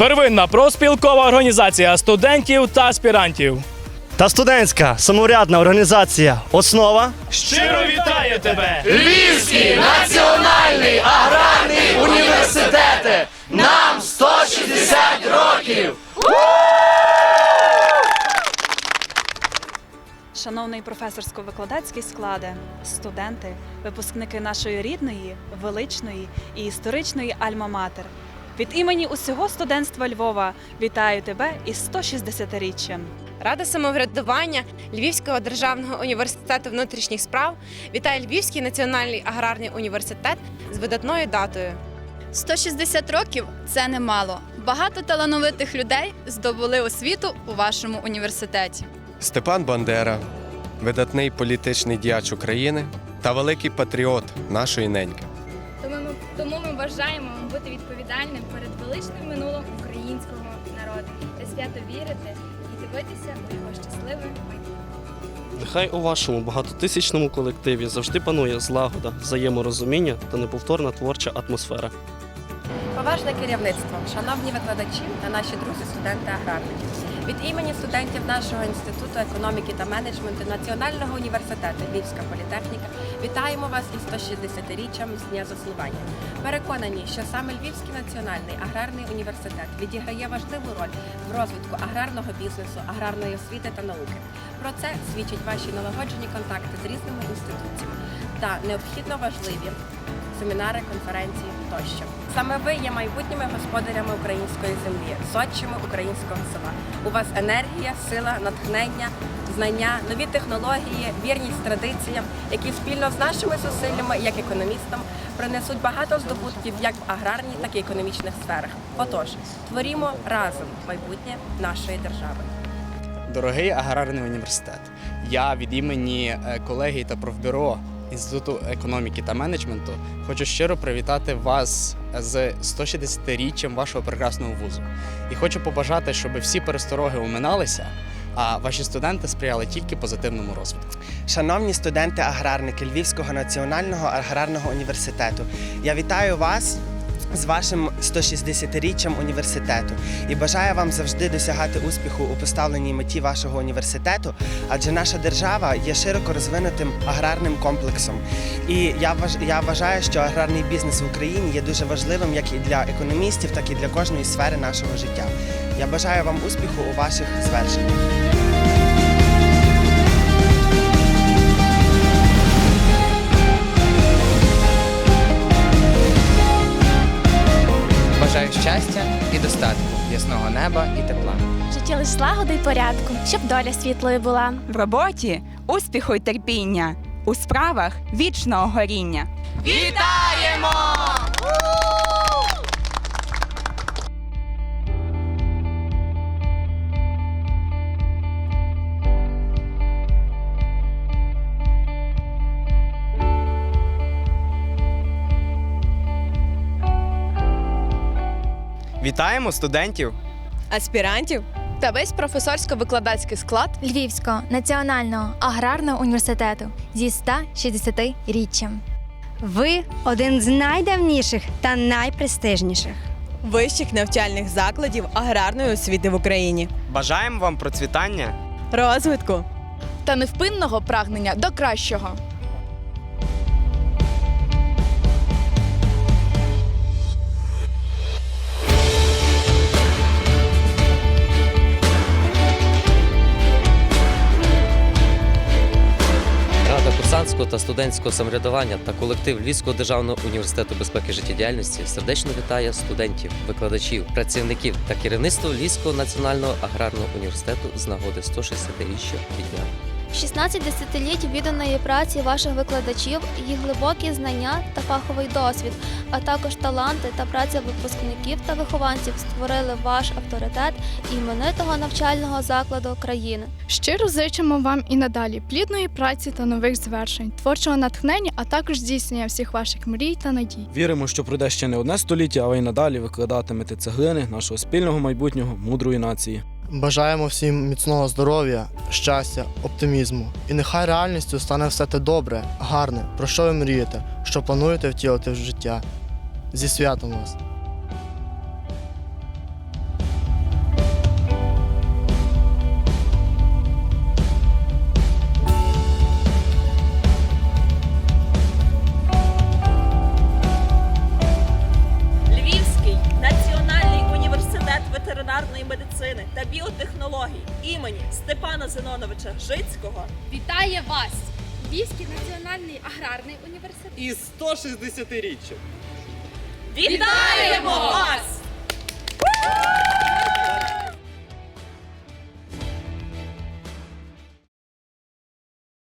Первинна профспілкова організація студентів та аспірантів. Та студентська самоврядна організація Основа Щиро вітаю тебе! Львівський національний аграрний університети. Нам 160 років. Шановний професорсько-викладацький складе, студенти, випускники нашої рідної, величної і історичної Альма-Матер. Від імені усього студентства Львова вітаю тебе із 160-річчям. Рада самоврядування Львівського державного університету внутрішніх справ вітає Львівський національний аграрний університет з видатною датою. 160 років це немало. Багато талановитих людей здобули освіту у вашому університеті. Степан Бандера, видатний політичний діяч України та великий патріот нашої неньки. Бажаємо вам бути відповідальним перед величним минулим українського народу та свято вірити і дивитися у його щасливе майбутнє. Нехай у вашому багатотисячному колективі завжди панує злагода, взаєморозуміння та неповторна творча атмосфера. Поважне керівництво, шановні викладачі та наші друзі студенти аграрники. Від імені студентів нашого інституту економіки та менеджменту Національного університету Львівська політехніка вітаємо вас із 160-річчям з дня заснування. Переконані, що саме Львівський національний аграрний університет відіграє важливу роль в розвитку аграрного бізнесу, аграрної освіти та науки. Про це свідчать ваші налагоджені контакти з різними інституціями та необхідно важливі семінари, конференції тощо. Саме ви є майбутніми господарями української землі, зодчими українського села. У вас енергія, сила, натхнення, знання, нові технології, вірність традиціям, які спільно з нашими зусиллями, як економістам, принесуть багато здобутків як в аграрній, так і економічних сферах. Отож, творімо разом майбутнє нашої держави. Дорогий аграрний університет, я від імені е, колегії та профбюро Інституту економіки та менеджменту хочу щиро привітати вас з 160-річчям вашого прекрасного вузу. І хочу побажати, щоб всі перестороги оминалися, а ваші студенти сприяли тільки позитивному розвитку. Шановні студенти-аграрники Львівського національного аграрного університету, я вітаю вас з вашим 160-річчям університету і бажаю вам завжди досягати успіху у поставленій меті вашого університету, адже наша держава є широко розвинутим аграрним комплексом. І я я вважаю, що аграрний бізнес в Україні є дуже важливим як і для економістів, так і для кожної сфери нашого життя. Я бажаю вам успіху у ваших звершеннях. Достатку, ясного неба і тепла. Життя лиш злагоди й порядку, щоб доля світлою була. В роботі успіху й терпіння, у справах вічного горіння. Вітаємо! Вітаємо студентів! Аспірантів Та весь професорсько-викладацький склад Львівського національного аграрного університету зі 160-річчям. Ви один з найдавніших та найпрестижніших. вищих навчальних закладів аграрної освіти в Україні. Бажаємо вам процвітання! Розвитку та невпинного прагнення до кращого. Рада та студентського самоврядування та колектив Львівського державного університету безпеки життєдіяльності сердечно вітає студентів, викладачів, працівників та керівництво Львівського національного аграрного університету з нагоди 160-річчя від дня. 16 десятиліть відданої праці ваших викладачів, їх глибокі знання та фаховий досвід, а також таланти та праця випускників та вихованців створили ваш авторитет іменитого навчального закладу країни. Щиро зичимо вам і надалі плідної праці та нових звершень, творчого натхнення, а також здійснення всіх ваших мрій та надій. Віримо, що пройде ще не одне століття, а ви й надалі викладатимете цеглини нашого спільного майбутнього мудрої нації. Бажаємо всім міцного здоров'я, щастя, оптимізму. І нехай реальністю стане все те добре, гарне, про що ви мрієте, що плануєте втілити в життя. Зі святом вас! медицини та біотехнологій імені Степана Зеноновича Жицького вітає вас, Львівський національний аграрний університет і 160-річчя. Вітаємо вас!